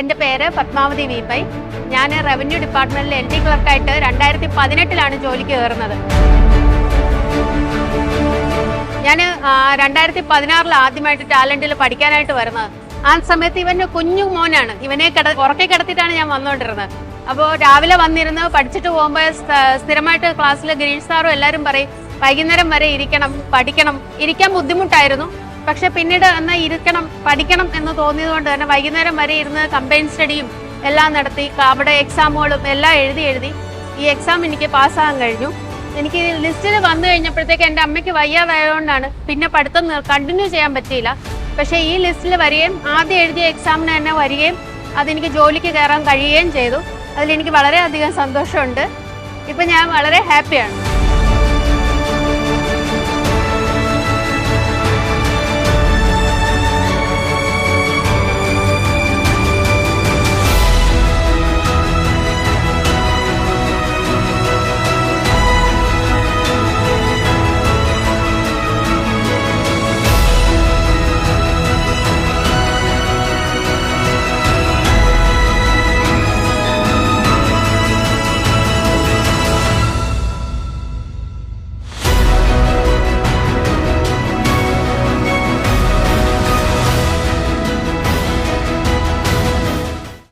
എന്റെ പേര് പത്മാവതി വി പൈ ഞാൻ റവന്യൂ ഡിപ്പാർട്ട്മെന്റിൽ എൽ ഡി ക്ലർക്കായിട്ട് രണ്ടായിരത്തി പതിനെട്ടിലാണ് ജോലിക്ക് കയറുന്നത്. ഞാൻ രണ്ടായിരത്തി പതിനാറിൽ ആദ്യമായിട്ട് ടാലന്റിൽ പഠിക്കാനായിട്ട് വരുന്നത്. ആ സമയത്ത് ഇവന് കുഞ്ഞു മോനാണ്. ഇവനെ കിട ഉറക്കെ കിടത്തിയിട്ടാണ് ഞാൻ വന്നുകൊണ്ടിരുന്നത് അപ്പോൾ രാവിലെ വന്നിരുന്ന് പഠിച്ചിട്ട് പോകുമ്പോൾ സ്ഥിരമായിട്ട് ക്ലാസ്സിലെ ഗിരീഷ് സാറും എല്ലാവരും പറയും വൈകുന്നേരം വരെ ഇരിക്കണം പഠിക്കണം. ഇരിക്കാൻ ബുദ്ധിമുട്ടായിരുന്നു. പക്ഷെ പിന്നീട് അന്ന് ഇരിക്കണം പഠിക്കണം എന്ന് തോന്നിയത് കൊണ്ട് തന്നെ വൈകുന്നേരം വരെ ഇരുന്ന് കമ്പൈൻ സ്റ്റഡിയും എല്ലാം നടത്തി അവിടെ എക്സാമുകളും എല്ലാം എഴുതി എഴുതി. ഈ എക്സാം എനിക്ക് പാസ്സാകാൻ കഴിഞ്ഞു. എനിക്ക് ലിസ്റ്റിൽ വന്നു കഴിഞ്ഞപ്പോഴത്തേക്ക് എന്റെ അമ്മയ്ക്ക് വയ്യാതായതുകൊണ്ടാണ് പിന്നെ പഠിത്തം കണ്ടിന്യൂ ചെയ്യാൻ പറ്റിയില്ല. പക്ഷേ ഈ ലിസ്റ്റിൽ വരികയും ആദ്യം എഴുതിയ എക്സാമിന് തന്നെ വരികയും അതെനിക്ക് ജോലിക്ക് കയറാൻ കഴിയുകയും ചെയ്തു. അതിലെനിക്ക് വളരെയധികം സന്തോഷമുണ്ട്. ഇപ്പം ഞാൻ വളരെ ഹാപ്പിയാണ്